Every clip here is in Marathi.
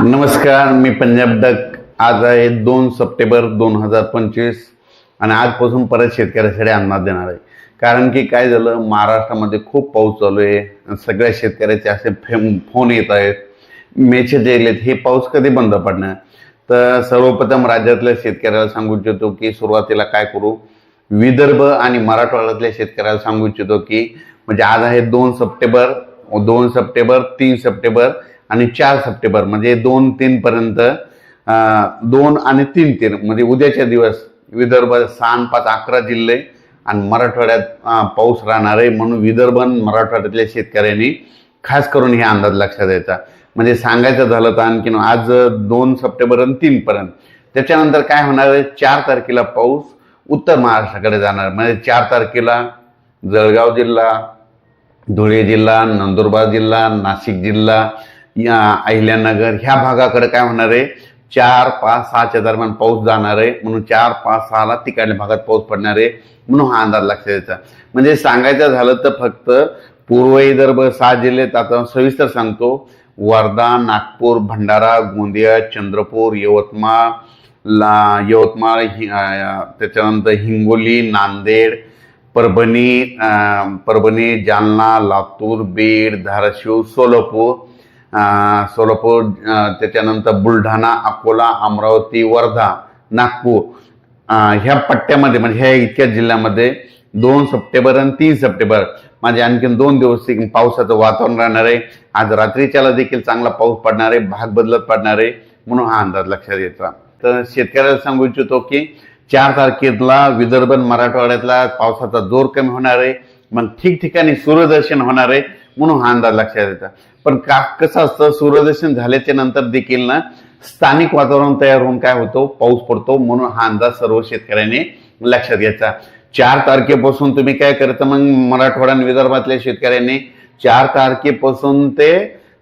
नमस्कार मी पंजाब डक आज आहे दोन सप्टेंबर दोन हजार पंचवीस आणि आजपासून परत शेतकऱ्यासाठी अंदाज देणार आहे. कारण की काय झालं महाराष्ट्रामध्ये खूप पाऊस चालू आहे आणि सगळ्या शेतकऱ्याचे असे फे- फोन येत आहेत मेसेज येलेत हे पाऊस कधी बंद पडणार? तर सर्वप्रथम राज्यातल्या शेतकऱ्याला सांगू इच्छितो की सुरुवातीला काय करू? विदर्भ आणि मराठवाड्यातल्या शेतकऱ्याला सांगू इच्छितो की म्हणजे आज आहे दोन सप्टेंबर दोन सप्टेंबर तीन सप्टेंबर आणि चार सप्टेंबर म्हणजे दोन तीन पर्यंत दोन आणि तीन तीन म्हणजे उद्याच्या दिवस विदर्भ सहा पाच अकरा जिल्हे आणि मराठवाड्यात पाऊस राहणार आहे म्हणून विदर्भ आणि मराठवाड्यातल्या शेतकऱ्यांनी खास करून हे अंदाज लक्षात द्यायचा म्हणजे सांगायचं झालं तर आणखीन आज दोन सप्टेंबर आणि तीन पर्यंत. त्याच्यानंतर काय होणार आहे? चार तारखेला पाऊस उत्तर महाराष्ट्राकडे जाणार. म्हणजे चार तारखेला जळगाव जिल्हा धुळे जिल्हा नंदुरबार जिल्हा नाशिक जिल्हा या अहिल्यानगर ह्या भागाकडे काय होणार आहे? चार पाच सहाच्या दरम्यान पाऊस जाणार आहे. म्हणून चार पाच सहाला तिकडल्या भागात पाऊस पडणार आहे. म्हणून हा अंदाज लक्षात द्यायचा म्हणजे सांगायचं झालं तर फक्त पूर्व विदर्भ सहा जिल्ह्यात आता सविस्तर सांगतो. वर्धा नागपूर भंडारा गोंदिया चंद्रपूर यवतमाळ ला यवतमाळ हि- त्याच्यानंतर हिंगोली नांदेड परभणी परभणी जालना लातूर बीड धाराशिव सोलापूर सोलापूर त्याच्यानंतर बुलढाणा अकोला अमरावती वर्धा नागपूर ह्या पट्ट्यामध्ये म्हणजे ह्या इतक्या जिल्ह्यामध्ये दोन सप्टेंबर आणि तीन सप्टेंबर म्हणजे आणखीन दोन दिवस एक पावसाचं वातावरण राहणार आहे. आज रात्रीच्याला देखील चांगला पाऊस पडणार आहे भाग बदलत पडणार आहे म्हणून हा अंदाज लक्षात येतो तर शेतकऱ्याला सांगू इच्छितो की चार तारखेला विदर्भ मराठवाड्यातला पावसाचा जोर कमी होणार आहे. मग ठिकठिकाणी सूर्यदर्शन होणार आहे. म्हणून हा अंदाज लक्षात येतात पण का कसं असतं सूर्यदर्शन झाल्याच्यानंतर देखील ना स्थानिक वातावरण तयार होऊन काय होतो? पाऊस पडतो म्हणून हा अंदाज सर्व शेतकऱ्यांनी लक्षात घ्यायचा. चार तारखेपासून तुम्ही काय करता मग मराठवाडा आणि विदर्भातल्या शेतकऱ्यांनी? चार तारखेपासून ते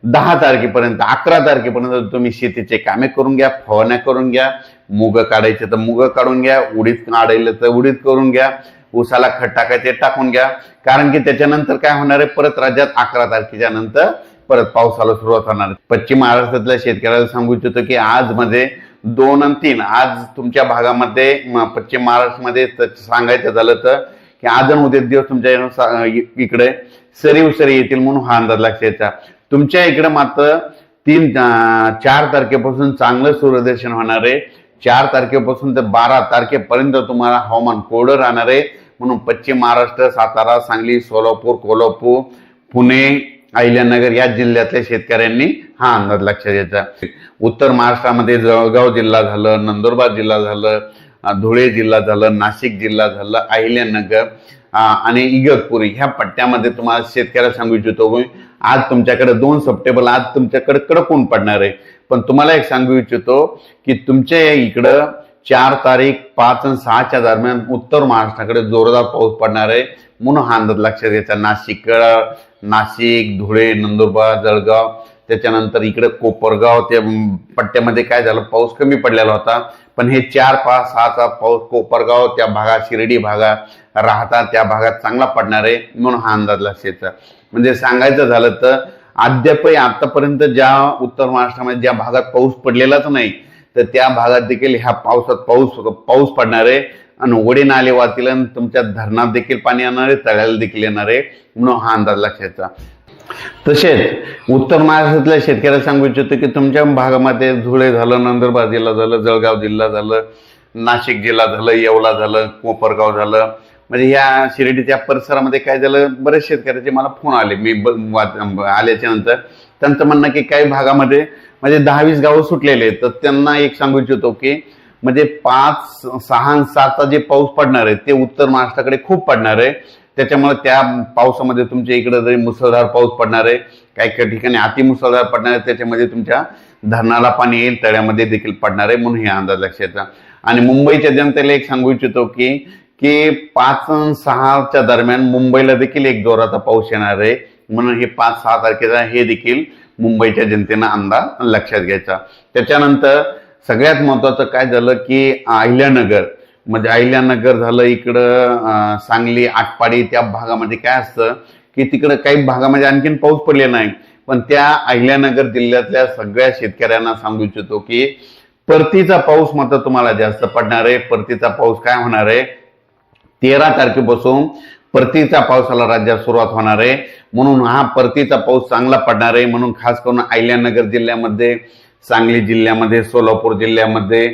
दहा तारखेपर्यंत अकरा तारखेपर्यंत तुम्ही शेतीचे कामे करून घ्या फवारण्या करून घ्या मुग काढायचे तर मुग काढून घ्या उडीद काढायला तर उडीद करून घ्या ऊसाला खत टाकायचे टाकून घ्या. कारण की त्याच्यानंतर काय होणार आहे? परत राज्यात अकरा तारखेच्या नंतर परत पावसाला सुरुवात होणार पश्चिम महाराष्ट्रातल्या शेतकऱ्याला सांगू इच्छितो की आज मध्ये दोन आणि तीन आज तुमच्या भागामध्ये पश्चिम महाराष्ट्रामध्ये सांगायचं झालं तर की आज आणि उद्या दिवस तुमच्या इकडे सरी उसरी येतील म्हणून हा अंदाज लक्ष यायचा तुमच्या इकडे मात्र तीन चार तारखेपासून चांगलं सूर्यदर्शन होणार आहे. चार तारखेपासून तर बारा तारखेपर्यंत तुम्हाला हवामान कोरडं राहणार आहे. म्हणून पश्चिम महाराष्ट्र सातारा सांगली सोलापूर कोल्हापूर पुणे अहिल्यानगर या जिल्ह्यातल्या शेतकऱ्यांनी हा अंदाज लक्षात घ्यायचा. उत्तर महाराष्ट्रामध्ये जळगाव जिल्हा झालं नंदुरबार जिल्हा झालं धुळे जिल्हा झालं नाशिक जिल्हा झालं अहिल्यानगर आणि इगतपुरी ह्या पट्ट्यामध्ये तुम्हाला शेतकऱ्याला सांगू इच्छितो आज तुमच्याकडे दोन सप्टेबल आज तुमच्याकडे कडक ऊन पडणार आहे. पण तुम्हाला एक सांगू इच्छितो की तुमच्या या इकडं चार तारीख पाच आणि सहाच्या दरम्यान उत्तर महाराष्ट्राकडे जोरदार पाऊस पडणार आहे. म्हणून हा अंदाज लक्षात घ्यायचा. नाशिक नाशिक धुळे नंदुरबार जळगाव त्याच्यानंतर इकडे कोपरगाव त्या पट्ट्यामध्ये काय झालं? पाऊस कमी पडलेला होता. पण हे चार पाच सहाचा पाऊस कोपरगाव त्या भागात शिर्डी भागात राहता त्या भागात चांगला पडणार आहे. म्हणून हा अंदाज लक्षात म्हणजे सांगायचं झालं तर अद्यापही आतापर्यंत ज्या उत्तर महाराष्ट्रामध्ये ज्या भागात पाऊस पडलेलाच नाही तर त्या भागात देखील ह्या पावसात पाऊस पाऊस पडणार आहे. आणि ओढे नाले वाहतील आणि तुमच्या धरणात देखील पाणी येणार आहे तळ्याला देखील येणार आहे म्हणून हा अंदाज लक्षात तसेच उत्तर महाराष्ट्रातल्या शेतकऱ्याला सांगू इच्छितो की तुमच्या भागामध्ये धुळे झालं नंदुरबार जिल्हा झालं जळगाव जिल्हा झालं नाशिक जिल्हा झालं येवला झालं कोपरगाव झालं म्हणजे या शिर्डीच्या परिसरामध्ये काय झालं? बरेच शेतकऱ्याचे मला फोन आले. मी आल्याच्यानंतर. त्यांचं म्हणणं की काही भागामध्ये म्हणजे दहा वीस गावं सुटलेले आहेत. तर त्यांना एक सांगू इच्छितो की म्हणजे पाच सहा सातचा जे पाऊस पडणार आहे ते उत्तर महाराष्ट्राकडे खूप पडणार आहे. त्याच्यामुळे त्या पावसामध्ये तुमच्या इकडे जरी मुसळधार पाऊस पडणार आहे काही काही ठिकाणी अति मुसळधार पडणार आहे त्याच्यामध्ये तुमच्या धरणाला पाणी येईल तळ्यामध्ये देखील पडणार आहे म्हणून हे अंदाज लक्षात आणि मुंबईच्या जनतेला एक सांगू इच्छितो की की पाच सहाच्या दरम्यान मुंबईला देखील एक जोराचा पाऊस येणार आहे. म्हणून हे पाच सहा तारखेचा हे देखील मुंबईच्या जनतेनं अंदाज लक्षात घ्यायचा. त्याच्यानंतर सगळ्यात महत्वाचं काय झालं की अहिल्यानगर म्हणजे अहिल्यानगर झालं इकडं सांगली आटपाडी त्या भागामध्ये काय असतं की तिकडं काही भागामध्ये आणखीन पाऊस पडलेला नाही. पण त्या अहिल्यानगर जिल्ह्यातल्या सगळ्या शेतकऱ्यांना सांगू इच्छितो की परतीचा पाऊस मात्र तुम्हाला जास्त पडणार आहे. परतीचा पाऊस काय होणार आहे? तेरा तारखेपासून परतीचा पावसाला राज्यात सुरुवात होणार आहे. म्हणून हा परतीचा पाऊस चांगला पडणार आहे. म्हणून खास करून अहिल्यानगर जिल्ह्यामध्ये सांगली जिल्ह्यामध्ये सोलापूर जिल्ह्यामध्ये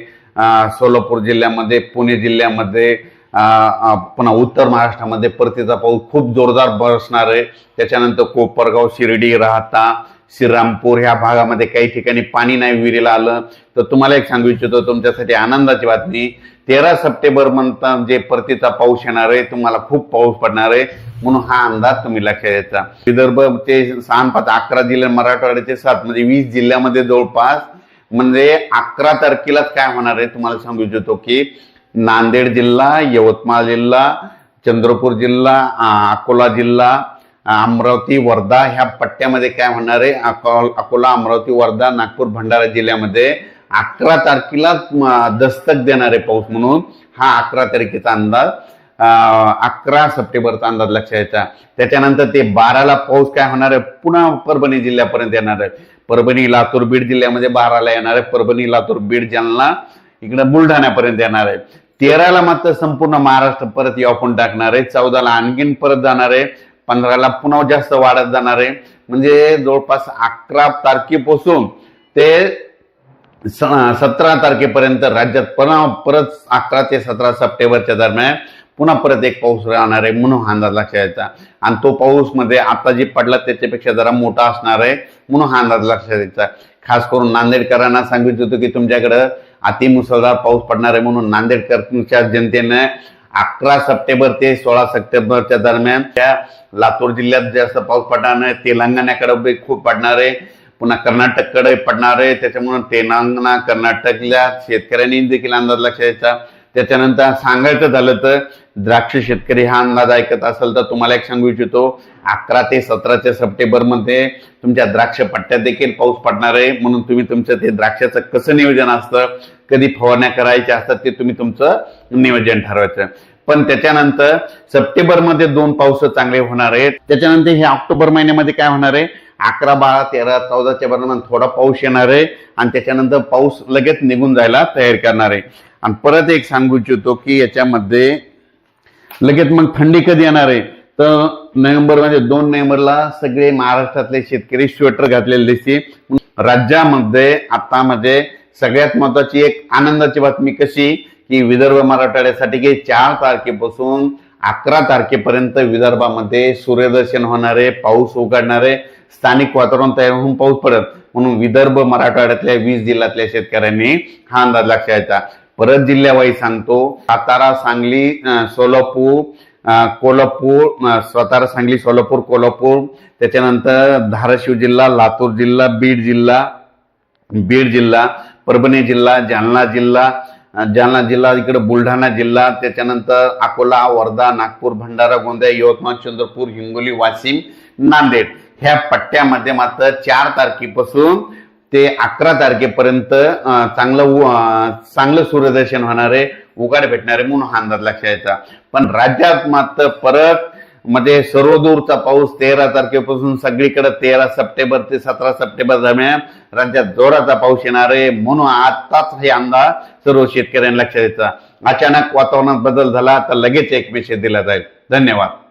सोलापूर जिल्ह्यामध्ये पुणे जिल्ह्यामध्ये पुन्हा उत्तर महाराष्ट्रामध्ये परतीचा पाऊस खूप जोरदार बसणार आहे. त्याच्यानंतर कोपरगाव शिर्डी राहता श्रीरामपूर ह्या भागामध्ये काही ठिकाणी पाणी नाही विहिरीला आलं. तर तुम्हाला एक सांगू इच्छितो तुमच्यासाठी आनंदाची बातमी. तेरा सप्टेंबर म्हणता जे परतीचा पाऊस येणार आहे तुम्हाला खूप पाऊस पडणार आहे. म्हणून हा अंदाज तुम्ही लक्षात घ्यायचा विदर्भ ते सहा पाच अकरा जिल्हे मराठवाड्याचे सात म्हणजे वीस जिल्ह्यामध्ये जवळपास म्हणजे अकरा तारखेलाच काय होणार आहे तुम्हाला सांगू इच्छितो की नांदेड जिल्हा यवतमाळ जिल्हा चंद्रपूर जिल्हा अकोला जिल्हा अमरावती वर्धा ह्या पट्ट्यामध्ये काय होणार आहे? अकोल अकोला अमरावती वर्धा नागपूर भंडारा जिल्ह्यामध्ये अकरा तारखेला दस्तक देणारे पाऊस म्हणून हा अकरा तारखेचा अंदाज अकरा सप्टेंबरचा अंदाज लक्षात त्याच्यानंतर ते बाराला पाऊस काय होणार आहे? पुन्हा परभणी जिल्ह्यापर्यंत येणार आहे. परभणी लातूर बीड जिल्ह्यामध्ये बाराला येणार आहे. परभणी लातूर बीड जालना इकडे बुलढाण्यापर्यंत येणार आहे. तेराला मात्र संपूर्ण महाराष्ट्र परत यापून टाकणार आहे. चौदाला आणखीन परत जाणार आहे. पंधराला पुन्हा जास्त वाढत जाणार आहे. म्हणजे जवळपास अकरा तारखेपासून ते सतरा तारखेपर्यंत राज्यात पुन्हा परत अकरा ते सतरा सप्टेंबरच्या दरम्यान पुन्हा परत एक पाऊस राहणार आहे म्हणून हा अंदाज लक्षात यायचा. आणि तो पाऊसमध्ये आता जे पडला त्याच्यापेक्षा जरा मोठा असणार आहे म्हणून हा अंदाज लक्षात यायचा. खास करून नांदेडकरांना सांगितलं होतं की तुमच्याकडं अति मुसळधार पाऊस पडणार आहे म्हणून नांदेडकरच्या जनतेनं अकरा सप्टेंबर ते सोळा सप्टेंबरच्या दरम्यान त्या लातूर जिल्ह्यात जास्त पाऊस पडणार आहे तेलंगणाकडे खूप पडणार आहे पुन्हा कर्नाटककडे पडणार आहे त्याच्यामुळे तेलंगणा कर्नाटकला शेतकऱ्यांनी देखील अंदाज लक्षात द्यायचा त्याच्यानंतर सांगायचं झालं तर द्राक्ष शेतकरी हा अंदाज ऐकत असेल तर तुम्हाला एक सांगू इच्छितो अकरा ते सतराच्या सप्टेंबरमध्ये तुमच्या द्राक्ष पट्ट्यात देखील पाऊस पडणार आहे. म्हणून तुम्ही तुमचं ते द्राक्षाचं कसं नियोजन असतं कधी फवारण्या करायच्या असतात ते तुम्ही तुमचं नियोजन ठरवायचं. पण त्याच्यानंतर सप्टेंबरमध्ये दोन पाऊस चांगले होणार आहेत. त्याच्यानंतर हे ऑक्टोबर महिन्यामध्ये काय होणार आहे? अकरा बारा तेरा चौदाच्या दरम्यान थोडा पाऊस येणार आहे आणि त्याच्यानंतर पाऊस लगेच निघून जायला तयार करणार आहे. आणि परत एक सांगू इच्छितो की याच्यामध्ये लगेच मग थंडी कधी येणार आहे? तर नोव्हेंबरमध्ये दोन नोव्हेंबरला सगळे महाराष्ट्रातले शेतकरी स्वेटर घातलेले दिसते राज्यामध्ये आता मध्ये सगळ्यात महत्वाची एक आनंदाची बातमी कशी? की विदर्भ मराठवाड्यासाठी की चार तारखेपासून अकरा तारखेपर्यंत विदर्भामध्ये सूर्यदर्शन होणारे पाऊस उघडणारे स्थानिक वातावरण तयार होऊन पाऊस पडत. म्हणून विदर्भ मराठवाड्यातल्या वीस जिल्ह्यातल्या शेतकऱ्यांनी हा अंदाज लक्षात यायचा परत जिल्ह्यावाईज सांगतो. सातारा सांगली सोलापूर कोल्हापूर सातारा सांगली सोलापूर कोल्हापूर. त्याच्यानंतर धाराशिव जिल्हा लातूर जिल्हा बीड जिल्हा बीड जिल्हा परभणी जिल्हा जालना जिल्हा जालना जिल्हा इकडे बुलढाणा जिल्हा त्याच्यानंतर अकोला वर्धा नागपूर भंडारा गोंदिया यवतमाळ चंद्रपूर हिंगोली वाशिम नांदेड. ह्या पट्ट्यामध्ये मात्र चार तारखेपासून ते अकरा तारखेपर्यंत चांगलं चांगलं सूर्यदर्शन होणारे उगाड भेटणारे म्हणून हा अंदाज लक्षात यायचा पण राज्यात मात्र परत मध्ये सर्वदूरचा पाऊस तेरा तारखेपासून सगळीकडे तेरा सप्टेंबर ते सतरा सप्टेंबर दरम्यान राज्यात जोराचा पाऊस येणार आहे म्हणून आताच हे अंदाज सर्व शेतकऱ्यांना लक्षात द्यायचा अचानक वातावरणात बदल झाला तर लगेच एक मेसेज दिला जाईल. धन्यवाद.